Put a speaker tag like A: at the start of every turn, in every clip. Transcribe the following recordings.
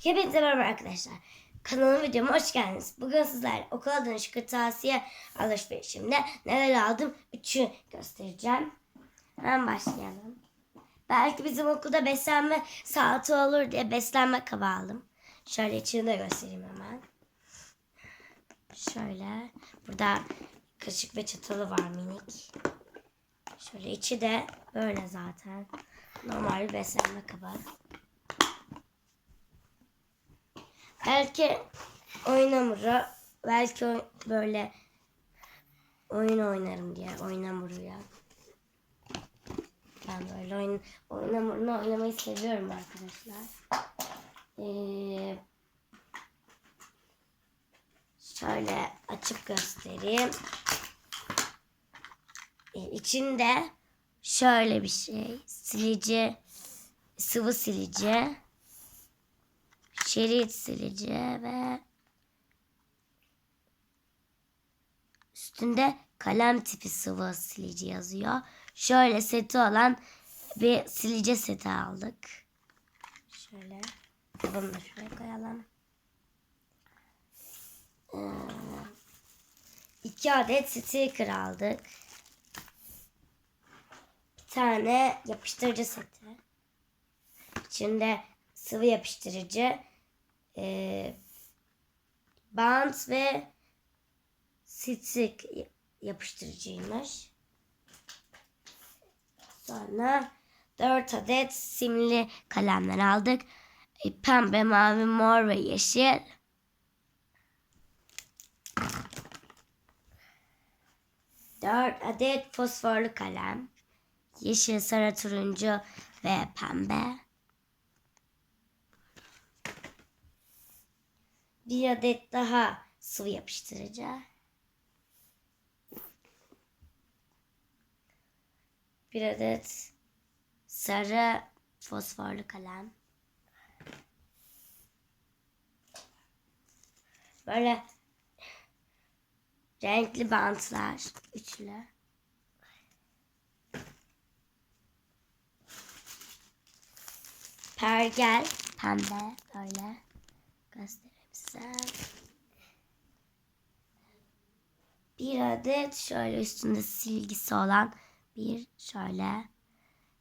A: Hepinize merhaba arkadaşlar. Kanalıma videoma hoş geldiniz. Bugün sizlerle okula dönüş kırtasiye alışverişimde neler aldım üçü göstereceğim. Hemen başlayalım. Belki bizim okulda beslenme saati olur diye beslenme kabı aldım. Şöyle içini de göstereyim hemen. Şöyle. Burada kaşık ve çatalı var minik. Şöyle içi de böyle zaten. Normal bir beslenme kabı. Belki oyun hamuru, belki böyle oyun oynarım diye oyun hamuruyla. Ben böyle oyun, hamurunu oynamayı seviyorum arkadaşlar. Ee, şöyle açıp göstereyim. Ee, içinde şöyle bir şey. Silici, sıvı silici şerit silici ve üstünde kalem tipi sıvı silici yazıyor. Şöyle seti olan bir silici seti aldık. Şöyle. Bunu da şuraya koyalım. Ee, iki adet sticker aldık. Bir tane yapıştırıcı seti. İçinde sıvı yapıştırıcı, e, bant ve stick yapıştırıcıymış. Sonra 4 adet simli kalemler aldık. E, Pembe, mavi, mor ve yeşil. Dört adet fosforlu kalem. Yeşil, sarı, turuncu ve pembe. Bir adet daha sıvı yapıştırıcı. Bir adet sarı fosforlu kalem. Böyle renkli bantlar. Üçlü. Pergel. Pembe. Böyle. Göstereyim size. Bir adet şöyle üstünde silgisi olan bir şöyle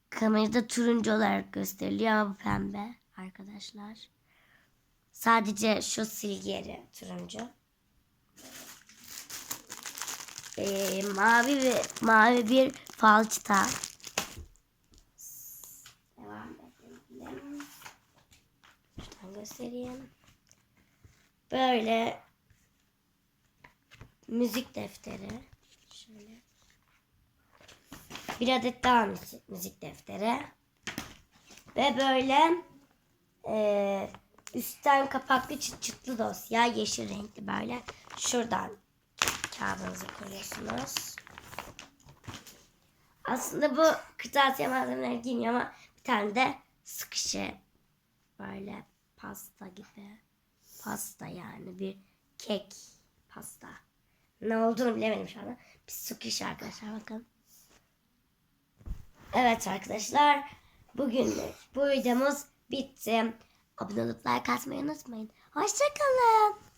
A: kamerada turuncu olarak gösteriliyor ama bu pembe arkadaşlar. Sadece şu silgi yeri turuncu. Ee, mavi ve mavi bir falçata. Devam edelim. Şuradan göstereyim. Böyle müzik defteri. Şöyle. Bir adet daha müzik, müzik defteri. Ve böyle e, üstten kapaklı çıt çıtlı dosya. Yeşil renkli böyle. Şuradan kağıdınızı koyuyorsunuz. Aslında bu kırtasiye malzemeleri giymiyor ama bir tane de sıkışı böyle pasta gibi. Pasta yani bir kek pasta. Ne olduğunu bilemedim şu anda. Bir sıkış arkadaşlar bakın. Evet arkadaşlar bugünlük bu videomuz bitti. Abone olup like atmayı unutmayın. Hoşçakalın.